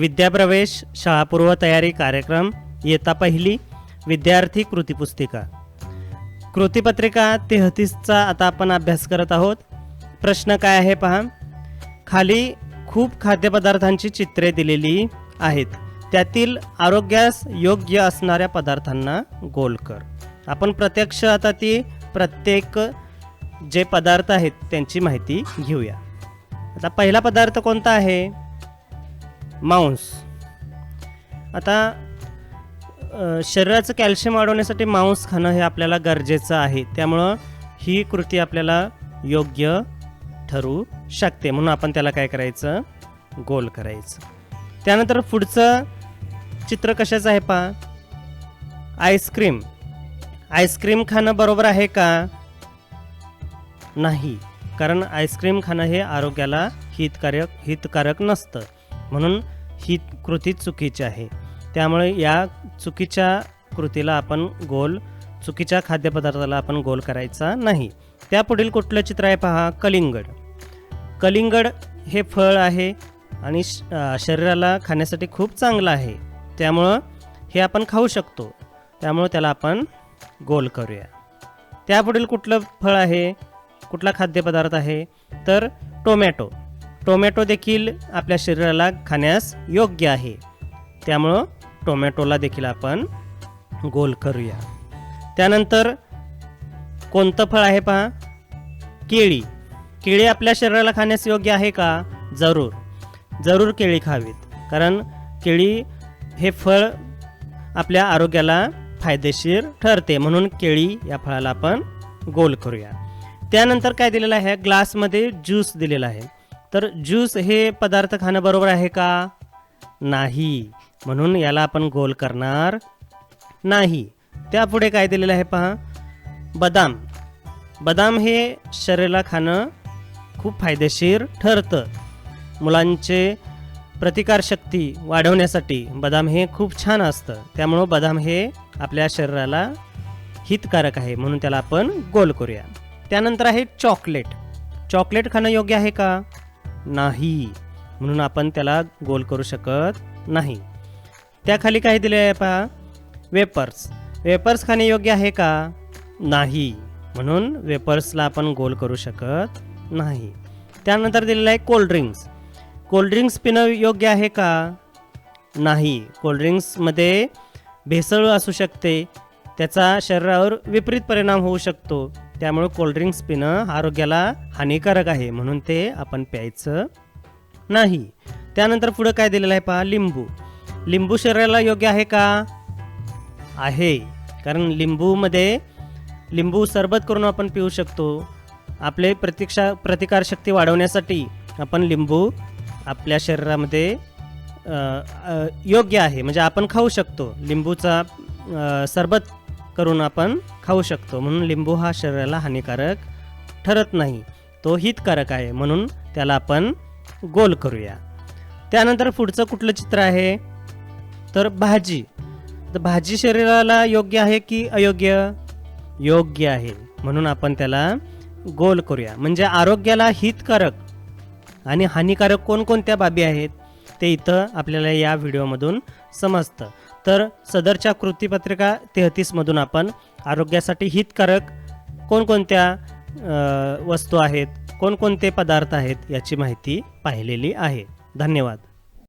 विद्याप्रवेश शाळापूर्व तयारी कार्यक्रम येता पहिली विद्यार्थी कृतीपुस्तिका कृतीपत्रिका तेहतीसचा आता आपण अभ्यास करत आहोत. प्रश्न काय आहे पहा. खाली खूप खाद्यपदार्थांची चित्रे दिलेली आहेत. त्यातील आरोग्यास योग्य असणाऱ्या पदार्थांना गोल कर. आपण प्रत्यक्ष आता ती प्रत्येक जे पदार्थ आहेत त्यांची माहिती घेऊया. आता पहिला पदार्थ कोणता आहे? मांस आता शरीराचं कॅल्शियम वाढवण्यासाठी मांस खाणं हे आपल्याला गरजेचं आहे. त्यामुळं ही कृती आपल्याला योग्य ठरू शकते. म्हणून आपण त्याला काय करायचं? गोल करायचं. त्यानंतर पुढचं चित्र कशाचं आहे पा आईस्क्रीम. आईस्क्रीम खाणं बरोबर आहे का? नाही. कारण आईस्क्रीम खाणं हे आरोग्याला हितकारक हितकारक नसतं. म्हणून ही कृती चुकीची आहे. त्यामुळे या चुकीच्या कृतीला आपण गोल चुकीच्या खाद्यपदार्थाला आपण गोल करायचा नाही. त्यापुढील कुठलं चित्र आहे पहा? कलिंगड. कलिंगड हे फळ आहे आणि श- शरीराला खाण्यासाठी खूप चांगलं आहे. त्यामुळं हे आपण खाऊ शकतो. त्यामुळं त्याला आपण गोल करूया. त्यापुढील कुठलं फळ आहे? कुठला खाद्यपदार्थ आहे? तर टोमॅटो. टोमॅटो देखील आपल्या शरीराला खाण्यास योग्य आहे. त्यामुळं टोमॅटोला देखील आपण गोल करूया. त्यानंतर कोणतं फळ आहे पहा? केळी. केळी आपल्या शरीराला खाण्यास योग्य आहे का? जरूर. जरूर केळी खावीत. कारण केळी हे फळ आपल्या आरोग्याला फायदेशीर ठरते. म्हणून केळी या फळाला आपण गोल करूया. त्यानंतर काय दिलेलं आहे? ग्लासमध्ये ज्यूस दिलेला आहे. तर ज्यूस हे पदार्थ खाणं बरोबर आहे का? नाही. म्हणून याला आपण गोल करणार नाही. त्यापुढे काय दिलेलं आहे पहा. बदाम. बदाम हे शरीराला खाणं खूप फायदेशीर ठरतं. मुलांचे प्रतिकारशक्ती वाढवण्यासाठी बदाम हे खूप छान असतं. त्यामुळं बदाम हे आपल्या शरीराला हितकारक आहे. म्हणून त्याला आपण गोल करूया. त्यानंतर आहे चॉकलेट. चॉकलेट खाणं योग्य आहे का? नाही. म्हणून आपण त्याला गोल करू शकत नाही. त्याखाली काय दिले आहे पहा वेपर्स. वेपर्स खाणे योग्य आहे का? नाही. म्हणून वेपर्सला आपण गोल करू शकत नाही. त्यानंतर दिलेलं आहे कोल्ड्रिंक्स कोल्ड्रिंक्स पिणं योग्य आहे का? नाही. कोल्ड्रिंक्समध्ये भेसळ असू शकते. त्याचा शरीरावर विपरीत परिणाम होऊ शकतो. त्यामुळे कोल्ड्रिंक्स पिणं आरोग्याला हानिकारक आहे म्हणून ते आपण प्यायचं नाही. त्यानंतर पुढं काय दिलेलं आहे पहा लिंबू. लिंबू शरीराला योग्य आहे का? आहे. कारण लिंबूमध्ये लिंबू सरबत करून आपण पिऊ शकतो. आपले प्रतीक्षा प्रतिकारशक्ती वाढवण्यासाठी आपण लिंबू आपल्या शरीरामध्ये योग्य आहे. म्हणजे आपण खाऊ शकतो. लिंबूचा सरबत करून आपण खाऊ शकतो. म्हणून लिंबू हा शरीराला हानिकारक ठरत नाही. तो हितकारक आहे. म्हणून त्याला आपण गोल करूया. त्यानंतर पुढचं कुठलं चित्र आहे? तर भाजी. तर भाजी शरीराला योग्य आहे की अयोग्य? योग्य आहे. म्हणून आपण त्याला गोल करूया. म्हणजे आरोग्याला हितकारक आणि हानिकारक कोणकोणत्या बाबी आहेत ते इथं आपल्याला या व्हिडिओमधून समजतं. तर सदरच्या कृतीपत्रिका तेहतीसमधून आपण आरोग्यासाठी हितकारक कोणकोणत्या वस्तू आहेत कोणकोणते पदार्थ आहेत याची माहिती पाहिलेली आहे. धन्यवाद.